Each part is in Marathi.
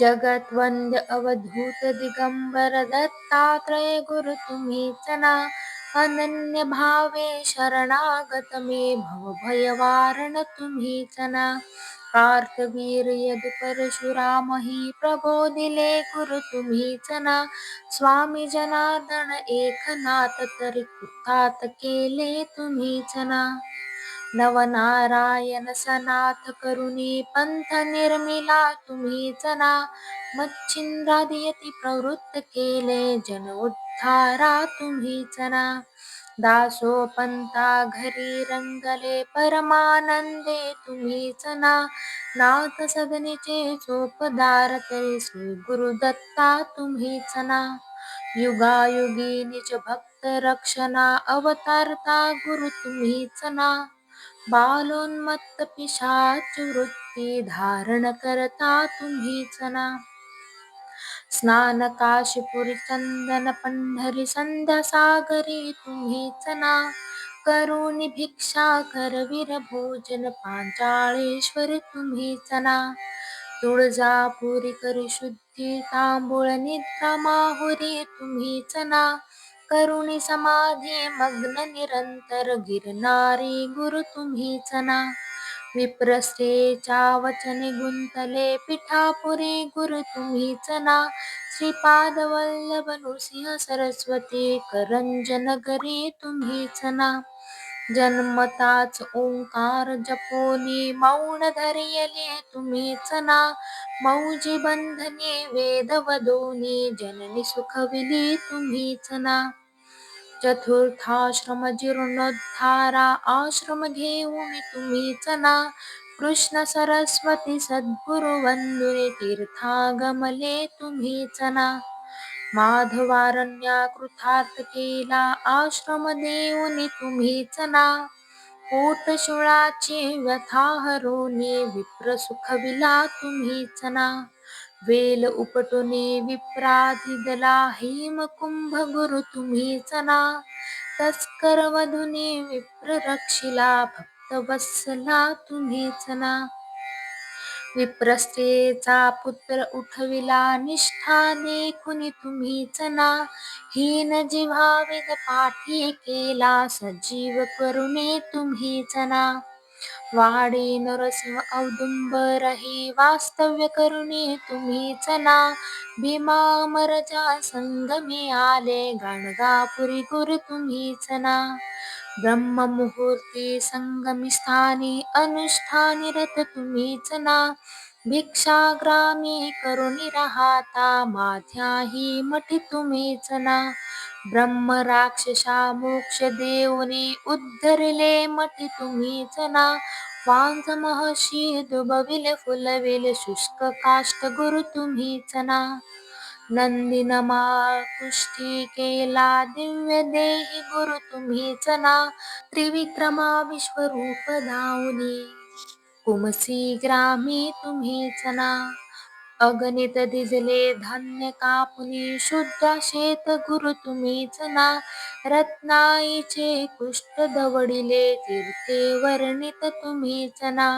जगत्वंद्य अवधूत दिगंबर दत्तात्रय गुरु तुम्हीच ना अनन्य भावे शरणागत मे भव भयवारण तुम्हीच ना कार्तवीर यदु परशुराम ही प्रबोधिले गुरु तुम्हीच ना स्वामी जनार्दन एकनाथ तरी कृतात केले तुम्हीच ना नवनारायण सनाथ करुणी पंथ निर्मिला तुम्ही चना मच्छिंद्रादियती प्रवृत्त केले जन उद्धारा तुम्ही चना दासो पंता घरी रंगले परमानंदे तुम्ही चना नाथ सदनीचे चोपदार तरी श्री गुरुदत्ता तुम्ही चना युगायुगी निज भक्त रक्षणा अवतारता गुरु तुम्हीच ना बालोन्मत्त पिशाच वृत्ती धारण करता तुम्हीच ना स्नान काशीपुरी चंदन पंढरी संध्या सागरी तुम्हीच ना करुणी भिक्षा करवीर भोजन पांचाळेश्वर तुम्हीच ना तुळजापुरी करी शुद्धी तांबूळ निद्रा माहुरी तुम्हीच ना करुणी समाधी मग्न निरंतर गिरणारी गुरु तुम्हीच ना विप्रस्तेच्या वचने गुंतले पिठापुरी गुरु तुम्हीच ना श्रीपाद वल्लभ नृसिंह सरस्वती करंजनगरी तुम्हीच ना जन्मताच ओंकार जपोनी मौन धरियले तुम्हीच ना मौजी बंधने वेद वदोनी जननी सुखविली तुम्हीच ना चतुर्थाश्रम जीर्णोद्धारा आश्रम घेऊन तुम्हीच ना कृष्ण सरस्वती सद्गुरु वंदुरे तीर्थागमले तुम्हीच ना माधवारण्या कृथार्थ केला आश्रम देऊनी तुम्हीच ना पोटशुळाची व्यथा हरुनी विप्र सुखविला तुम्हीच ना वेल उपटुने विप्राधिदला हेम कुंभ गुरु तुम्हीच ना तस्कर वधुने विप्र रक्षिला भक्त वत्सला तुम्हीच ना विप्रस्तेचा पुत्र उठविला निष्ठा देखुनी तुम्हीच ना हीन जिव्हाविद पाठी केला सजीव करुणे तुम्हीच ना वाडी नरसिंह औदुंबरही वास्तव्य करुणे तुम्हीच ना भीमामरजा संगमे आले गाणगापुरी गुरु तुम्हीच ना ब्रह्ममुहूर्ती संगमी स्थानी अनुष्ठानी रथ तुम्हीच ना भिक्षाग्रामी करुणी राहता माझ्याही मठी तुम्हीच ना ब्रह्म राक्षसा मोक्ष देवने उद्धरले मठी तुम्हीच ना वांझ महर्षी दुबविले फुलविले शुष्क काष्ट गुरु तुम्हीच ना नंदिनमा कुष्ठी केला दिव्य देही गुरु तुम्हीच ना त्रिविक्रमा विश्वरूप धावनी कुमसी ग्रामी तुम्हीच ना अगणित दिजले धान्य कापुनी शुद्ध शेत गुरु तुम्हीच ना रत्नाईचे कुष्ठ दवडिले तीर्थे वर्णित तुम्हीच ना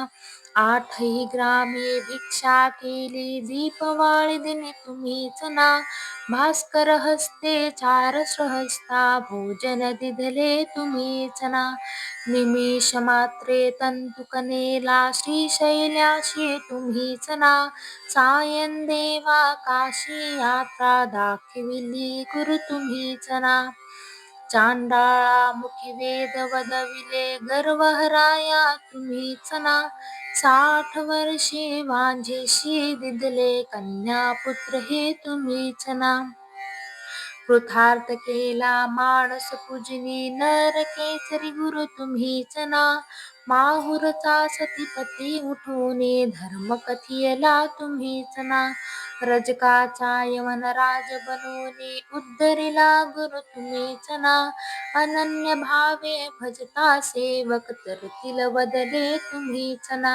आठही ग्रामे भिक्षा केली दीपवाळी दिने तुम्हीच ना भास्कर हस्ते चार सहस्ता भोजन दिधले तुम्हीच ना निमिष मात्रे तंतुकनेला श्रीशैल्याशी तुम्हीच ना सायन देवा काशी यात्रा दाखविली गुरु तुम्हीच ना चांडाळामुखी वेद वदविले गर्वहराया तुम्हीच ना साठ वर्षे वांझेशी दिदले कन्या पुत्र हे तुम्हीच ना कृथार्थ केला माणस पूजनी नर केसरी गुरु तुम्हीच ना माहुरचा सतीपती उठवणे धर्म कथियला तुम्हीच ना रजकाचा यवन राज बनवणे उद्धरिला गुरु तुम्हीच ना अनन्य भावे भजता सेवक तर तिल बदले तुम्हीच ना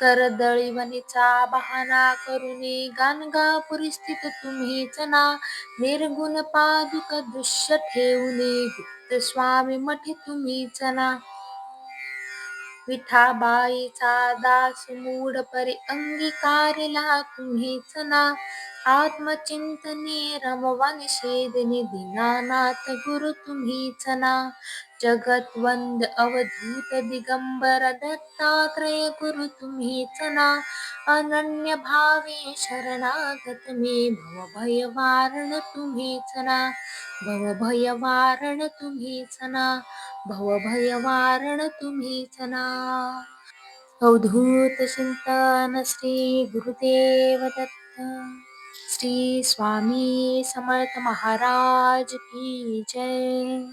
करदळीवनीचा बहाना करुणी गाणगापुरी स्थित तुम्हीच ना निर्गुण पादुक दृश्य ठेवणे गुप्त स्वामी मठ तुम्हीच ना विठाबाईचा दास मूड परी अंगीकारला तुम्हीच ना. आत्मचिंतने रमवा निषेधनी दिनानाथ गुरु तुम्हीच ना. जगद्वंद अवधूत दिगंबर दत्तात्रय गुरु तुम्हीच ना अनन्य भावे शरणागत मी भवभय वारण तुम्हीच ना भवभय वारण तुम्हीच ना भवभय वारण तुम्हीच ना अवधूत चिंतन श्री गुरुदेव दत्त. श्री स्वामी समर्थ महाराज की जय.